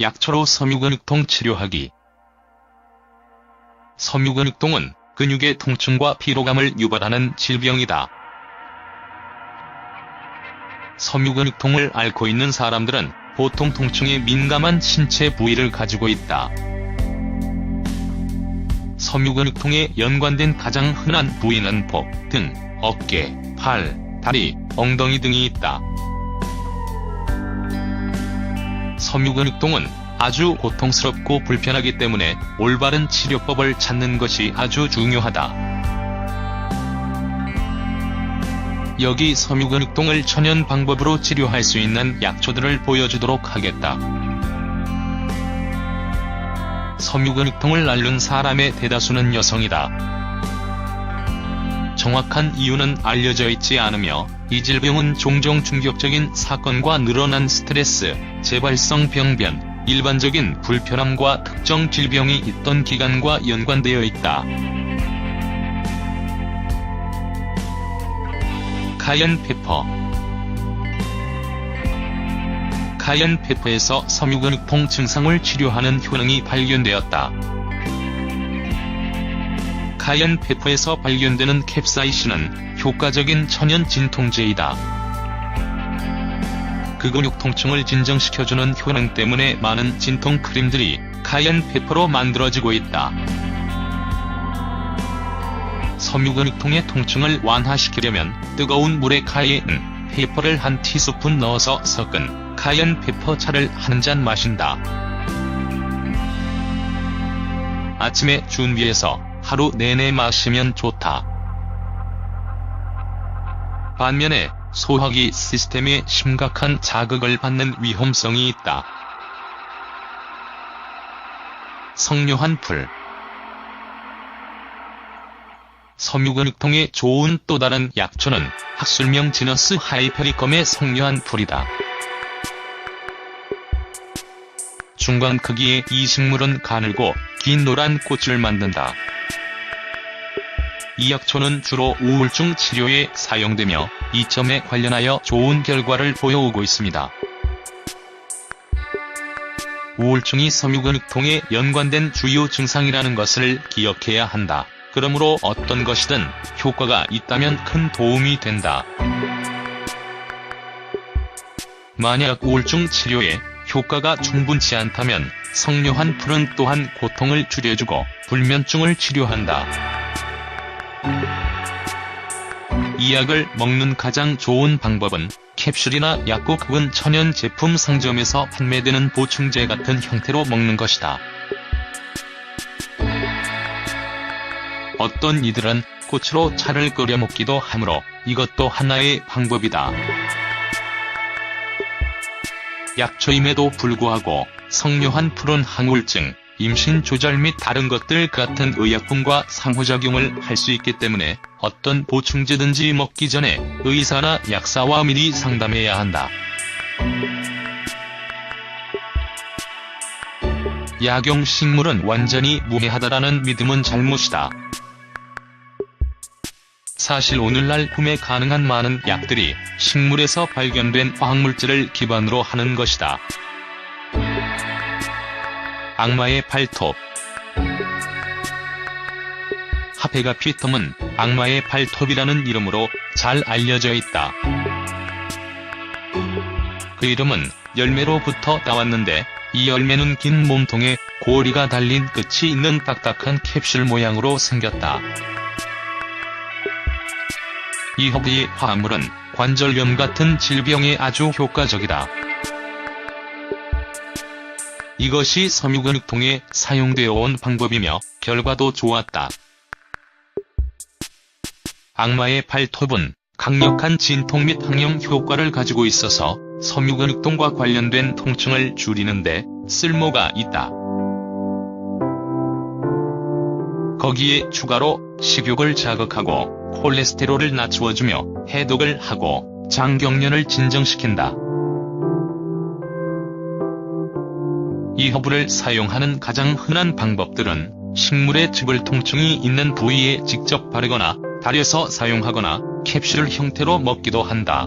약초로 섬유근육통 치료하기. 섬유근육통은 근육의 통증과 피로감을 유발하는 질병이다. 섬유근육통을 앓고 있는 사람들은 보통 통증에 민감한 신체 부위를 가지고 있다. 섬유근육통에 연관된 가장 흔한 부위는 복, 등, 어깨, 팔, 다리, 엉덩이 등이 있다. 섬유근육통은 아주 고통스럽고 불편하기 때문에 올바른 치료법을 찾는 것이 아주 중요하다. 여기 섬유근육통을 천연 방법으로 치료할 수 있는 약초들을 보여주도록 하겠다. 섬유근육통을 앓는 사람의 대다수는 여성이다. 정확한 이유는 알려져 있지 않으며 이 질병은 종종 충격적인 사건과 늘어난 스트레스, 재발성 병변, 일반적인 불편함과 특정 질병이 있던 기간과 연관되어 있다. 카연 페퍼 카연 페퍼에서 섬유근육통 증상을 치료하는 효능이 발견되었다. 카연 페퍼에서 발견되는 캡사이신은 효과적인 천연 진통제이다. 그 근육 통증을 진정시켜주는 효능 때문에 많은 진통 크림들이 카연 페퍼로 만들어지고 있다. 섬유근육통의 통증을 완화시키려면 뜨거운 물에 카이엔 페퍼를 한 티스푼 넣어서 섞은 카이엔 페퍼 차를 한 잔 마신다. 아침에 준비해서 하루 내내 마시면 좋다. 반면에 소화기 시스템에 심각한 자극을 받는 위험성이 있다. 성묘한 풀 섬유근육통에 좋은 또 다른 약초는 학술명 지너스 하이페리컴의 성묘한 풀이다. 중간 크기의 이 식물은 가늘고 긴 노란 꽃을 만든다. 이 약초는 주로 우울증 치료에 사용되며 이 점에 관련하여 좋은 결과를 보여오고 있습니다. 우울증이 섬유근육통에 연관된 주요 증상이라는 것을 기억해야 한다. 그러므로 어떤 것이든 효과가 있다면 큰 도움이 된다. 만약 우울증 치료에 효과가 충분치 않다면 성묘한 풀은 또한 고통을 줄여주고 불면증을 치료한다. 이 약을 먹는 가장 좋은 방법은 캡슐이나 약국 혹은 천연 제품 상점에서 판매되는 보충제 같은 형태로 먹는 것이다. 어떤 이들은 꽃으로 차를 끓여 먹기도 하므로 이것도 하나의 방법이다. 약초임에도 불구하고 성묘한 풀은 항우울증, 임신 조절 및 다른 것들 같은 의약품과 상호작용을 할 수 있기 때문에 어떤 보충제든지 먹기 전에 의사나 약사와 미리 상담해야 한다. 약용 식물은 완전히 무해하다라는 믿음은 잘못이다. 사실 오늘날 구매 가능한 많은 약들이 식물에서 발견된 화학물질을 기반으로 하는 것이다. 악마의 발톱 하페가 피텀은 악마의 발톱이라는 이름으로 잘 알려져 있다. 그 이름은 열매로부터 나왔는데 이 열매는 긴 몸통에 고리가 달린 끝이 있는 딱딱한 캡슐 모양으로 생겼다. 이 허브의 화합물은 관절염 같은 질병에 아주 효과적이다. 이것이 섬유근육통에 사용되어 온 방법이며 결과도 좋았다. 악마의 발톱은 강력한 진통 및 항염 효과를 가지고 있어서 섬유근육통과 관련된 통증을 줄이는데 쓸모가 있다. 거기에 추가로 식욕을 자극하고 콜레스테롤을 낮추어주며 해독을 하고 장경련을 진정시킨다. 이 허브를 사용하는 가장 흔한 방법들은 식물의 즙을 통증이 있는 부위에 직접 바르거나 달여서 사용하거나 캡슐 형태로 먹기도 한다.